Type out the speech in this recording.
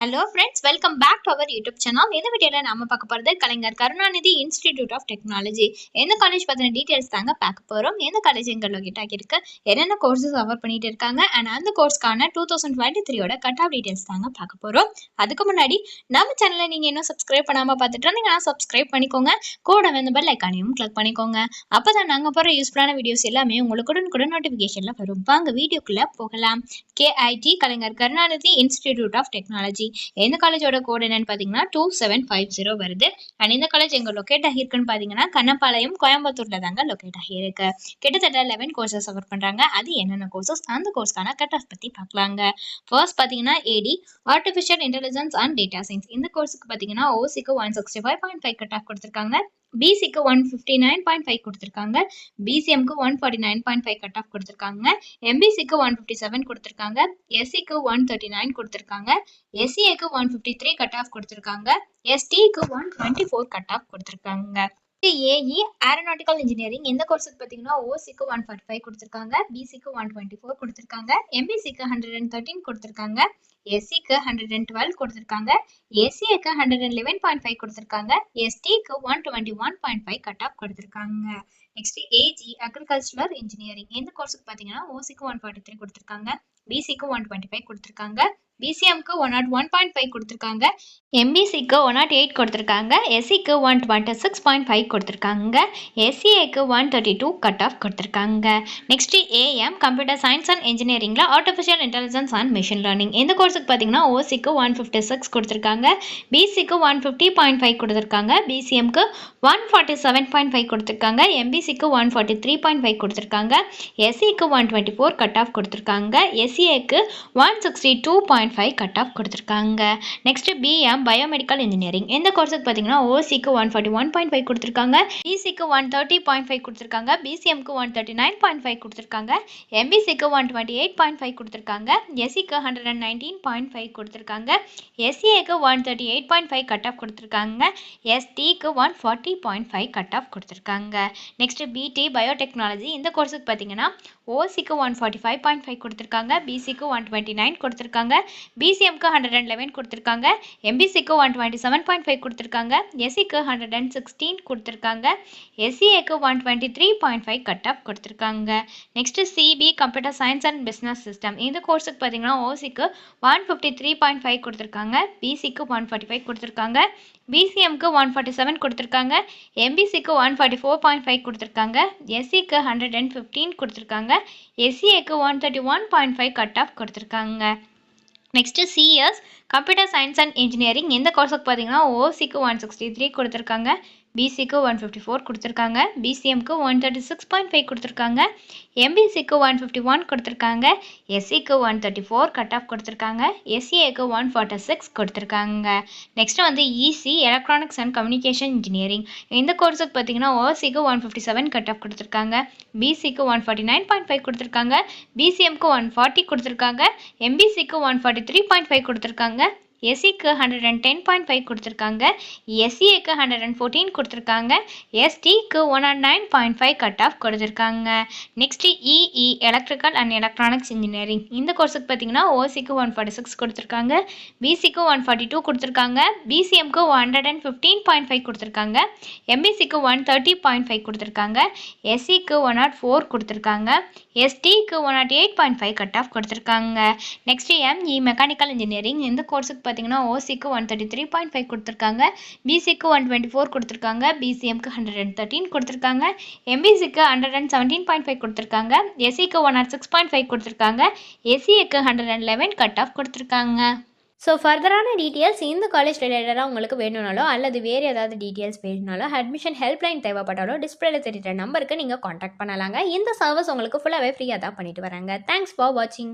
Hello friends welcome back to our YouTube channel இந்த வீடியோவில் நாம பார்க்க போகிறது Kalaignar Karunanidhi institute of technology எந்த காலேஜ் பற்றின டீட்டெயில்ஸ் தாங்க பார்க்க போகிறோம் எந்த காலேஜ் எங்கே லொக்கேட் ஆகியிருக்கு என்னென்ன கோர்சஸ் ஆஃபர் பண்ணிட்டு இருக்காங்க? அண்ட் அந்த கோர்ஸ்க்கான டூ தௌசண்ட் டுவெண்ட்டி த்ரீயோட கட் ஆஃப் டீட்டெயில்ஸ் தாங்க பார்க்க போகிறோம் அதுக்கு முன்னாடி நம்ம சேனலை நீங்கள் இன்னும் சப்ஸ்கிரைப் பண்ணாமல் பார்த்துட்டு இருந்தீங்கன்னா சப்ஸ்கிரைப் பண்ணிக்கோங்க. கூட வந்து பெல் ஐக்கானையும் கிளிக் பண்ணிக்கோங்க. அப்போ தான் நாங்கள் போகிற யூஸ்ஃபுல்லான வீடியோஸ் எல்லாமே உங்களுக்கு கூட நோட்டிஃபிகேஷனில் வரும். வாங்க வீடியோக்குள்ளே போகலாம். KIT Kalaignar Karunanidhi institute of technology எந்த காலேஜோட கோட் என்னன்னு பார்த்தீங்கன்னா டூ செவன் ஃபைவ் ஜீரோ வருது. அண்ட் இந்த காலேஜ் எங்கே லொக்கேட் ஆகியிருக்குன்னு பார்த்தீங்கன்னா கண்ணப்பாளையம் கோயம்புத்தூர்ல தாங்க லொக்கேட் ஆகியிருக்கு. கிட்டத்தட்ட லெவன் கோர்சஸ் அவர் பண்ணுறாங்க அது என்னென்ன கோர்சஸ் அந்த கோர்ஸ்க்கான கட் ஆஃப் பற்றி பார்க்கலாங்க ஃபர்ஸ்ட் பார்த்தீங்கன்னா AD artificial intelligence and data science இந்த கோர்ஸுக்கு பார்த்தீங்கன்னா ஓசிக்கு one sixty five point five cut off கொடுத்துருக்காங்க. பிசிக்கு one fifty nine point five கொடுத்துருக்காங்க. பிசிஎம்க்கு one forty nine point five cut off கொடுத்துருக்காங்க. எம்பிசிக்கு ஒன் ஃபிஃப்டி செவன் கொடுத்துருக்காங்க. எஸ்சிக்கு ஒன் தேர்ட்டி நைன் கொடுத்துருக்காங்க. எஸ்சிஏக்கு one fifty three cut off கொடுத்துருக்காங்க. எஸ்டிக்கு one twenty four cut off கொடுத்துருக்காங்க. ஏஇ ஏரோநாட்டிக்கல் இன்ஜினியரிங் இந்த கோர்ஸுக்கு பார்த்தீங்கன்னா ஓசிக்கு ஒன் ஃபார்ட்டி ஃபைவ் கொடுத்துருக்காங்க பிசிக்கு ஒன் டுவெண்ட்டி ஃபோர் கொடுத்துருக்காங்க எம்பிசிக்கு ஹண்ட்ரட் அண்ட் தேர்ட்டின் கொடுத்துருக்காங்க எஸ்சிக்கு ஹண்ட்ரட் அண்ட் டுவெல் கொடுத்துருக்காங்க ஏசிஏக்கு hundred and eleven point five கொடுத்துருக்காங்க எஸ்டிக்கு one twenty one point five cut off கொடுத்துருக்காங்க. நெக்ஸ்ட் ஏஜி அக்ரிகல்ச்சரல் இன்ஜினியரிங் இந்த கோர்ஸுக்கு பார்த்தீங்கன்னா ஓசிக்கு ஒன் ஃபார்ட்டி த்ரீ கொடுத்துருக்காங்க பிசிக்கு ஒன் டுவெண்ட்டி ஃபைவ் கொடுத்துருக்காங்க பிசிஎம்க்கு one nought one point five கொடுத்துருக்காங்க எம்பிசிக்கு ஒன் நாட் எயிட் கொடுத்துருக்காங்க எஸ்சிக்கு one twenty six point five கொடுத்துருக்காங்க எஸ்சிஏக்கு one thirty two cut off கொடுத்துருக்காங்க next AM computer science and இன்ஜினியரிங்கில் artificial intelligence and machine learning இந்த கோர்ஸுக்கு பார்த்தீங்கன்னா ஓசிக்கு ஒன் ஃபிஃப்டி சிக்ஸ் கொடுத்துருக்காங்க பிசிக்கு ஒன் ஃபிஃப்டி பாயிண்ட் ஃபைவ் கொடுத்துருக்காங்க பிசிஎம்க்கு one forty seven point five கொடுத்துருக்காங்க எம்பிசிக்கு one forty three point five கொடுத்துருக்காங்க எஸ்சிக்கு one twenty four cut off கொடுத்துருக்காங்க எஸ்சிஏக்கு one sixty two point five cut off கொடுத்துருக்காங்க. நெக்ஸ்ட் பிஎம் பயோமெடிக்கல் இன்ஜினியரிங் இந்த கோர்ஸுக்கு பார்த்தீங்கன்னா ஓசிக்கு one forty one point five கொடுத்துருக்காங்க. பிசிக்கு ஒன் தேர்ட்டி பாயிண்ட் ஃபைவ் கொடுத்துருக்காங்க. பிசிஎம்க்கு one thirty nine point five கொடுத்துருக்காங்க. எம்பிசிக்கு one twenty eight point five கொடுத்துருக்காங்க. எஸ்சிக்கு hundred and nineteen point five கொடுத்துருக்காங்க. எஸ்சிஏக்கு one thirty eight point five cut off கொடுத்துருக்காங்க. எஸ்டிக்கு one forty point five cut off கொடுத்துருக்காங்க. Next BT biotechnology இந்த கோர்ஸுக்கு பார்த்தீங்கன்னா ஓசிக்கு one forty five point five கொடுத்துருக்காங்க. பிசிக்கு ஒன் டுவெண்ட்டி நைன் கொடுத்துருக்காங்க. பிசிஎம்க்கு ஹண்ட்ரட் அண்ட் லெவன் கொடுத்துருக்காங்க. எம்பிசிக்கு one twenty seven point five கொடுத்துருக்காங்க. எஸ்சிக்கு ஹண்ட்ரட் அண்ட் சிக்ஸ்டீன் கொடுத்துருக்காங்க. எஸ்சிஏக்கு one twenty three point five cut off கொடுத்துருக்காங்க. Next CB computer science and business system இந்த கோர்ஸுக்கு பார்த்தீங்கன்னா ஓசிக்கு one fifty three point five கொடுத்துருக்காங்க. பிசிக்கு ஒன் ஃபார்ட்டி ஃபைவ் கொடுத்துருக்காங்க. பிசிஎம்க்கு ஒன் ஃபார்ட்டி செவன் கொடுத்துருக்காங்க. எம்பிசிக்கு one forty four point five கொடுத்துருக்காங்க. எஸ்சிக்கு ஹண்ட்ரட் அண்ட் ஃபிஃப்டீன் கொடுத்துருக்காங்க. எஸ்சிஏக்கு one thirty one point five cut off கொடுத்துருக்காங்க. Next CS computer science and engineering இந்த கோர்ஸுக்கு பார்த்தீங்கன்னா ஓசிக்கு ஒன் சிக்ஸ்டி த்ரீ கொடுத்துருக்காங்க பிசிக்கு ஒன் ஃபிஃப்டி ஃபோர் கொடுத்துருக்காங்க பிசிஎம்க்கு one thirty six point five கொடுத்துருக்காங்க எம்பிசிக்கு ஒன் ஃபிஃப்டி ஒன் கொடுத்துருக்காங்க எஸ்சிக்கு one thirty four cut off கொடுத்துருக்காங்க எஸ்சிஏக்கு ஒன் ஃபார்ட்டி சிக்ஸ் கொடுத்துருக்காங்க நெக்ஸ்ட் வந்து EC electronics and communication engineering இந்த கோர்ஸுக்கு பார்த்தீங்கன்னா ஓசிக்கு one fifty seven cut off கொடுத்துருக்காங்க பிசிக்கு one forty nine point five கொடுத்துருக்காங்க பிசிஎம்க்கு ஒன் ஃபார்ட்டி கொடுத்துருக்காங்க எம்பிசிக்கு one forty three point five கொடுத்துருக்காங்க பாருங்கள் எஸ்சிக்கு hundred and ten point five கொடுத்துருக்காங்க. எஸ்சிஏக்கு ஹண்ட்ரட் அண்ட் ஃபோர்டீன் கொடுத்துருக்காங்க. எஸ்டிக்கு one and nine point five cut off கொடுத்துருக்காங்க. Next EE electrical and electronics engineering இந்த கோர்ஸுக்கு பார்த்தீங்கன்னா ஓசிக்கு ஒன் ஃபார்ட்டி சிக்ஸ் கொடுத்துருக்காங்க. பிசிக்கு ஒன் ஃபார்ட்டி டூ கொடுத்துருக்காங்க. பிசிஎம்க்கு hundred and fifteen point five கொடுத்துருக்காங்க. எம்பிசிக்கு ஒன் தேர்ட்டி பாயிண்ட் ஃபைவ் கொடுத்துருக்காங்க. எஸ்சிக்கு ஒன் நாட் ஃபோர் கொடுத்துருக்காங்க. எஸ்டிக்கு one nought eight point five cut off கொடுத்துருக்காங்க. நெக்ஸ்ட் எம்இ மெக்கானிக்கல் இன்ஜினியரிங் இந்த கோர்ஸுக்கு பார்த்தீங்கன்னா ஓசிக்கு one thirty three point five கொடுத்துருக்காங்க. பிசிக்கு ஒன் டுவெண்ட்டி ஃபோர் கொடுத்துருக்காங்க. பிசிஎம்க்கு ஹண்ட்ரட் அண்ட் தேர்ட்டின் கொடுத்துருக்காங்க. எம்பிசிக்கு hundred and seventeen point five கொடுத்துருக்காங்க. எஸ்சிக்கு one nought six point five கொடுத்துருக்காங்க. எஸ்சிஏக்கு hundred and eleven cut off கொடுத்துருக்காங்க. ஸோ ஃபர்தரான டீட்டெயில்ஸ் இந்த காலேஜ் ரிலேட்டடாக உங்களுக்கு வேணும்னாலோ அல்லது வேறு ஏதாவது டீட்டெயில்ஸ் வேணும்னாலோ அட்மிஷன் ஹெல்ப்லைன் தேவைப்பட்டாலோ டிஸ்பிளேல தெரிகிற நம்பருக்கு நீங்கள் காண்டாக்ட் பண்ணலாங்க. இந்த சர்வீஸ் உங்களுக்கு ஃபுல்லாகவே ஃப்ரீயாக தான் பண்ணிட்டு வராங்க. தேங்க்ஸ் ஃபார் வாட்சிங்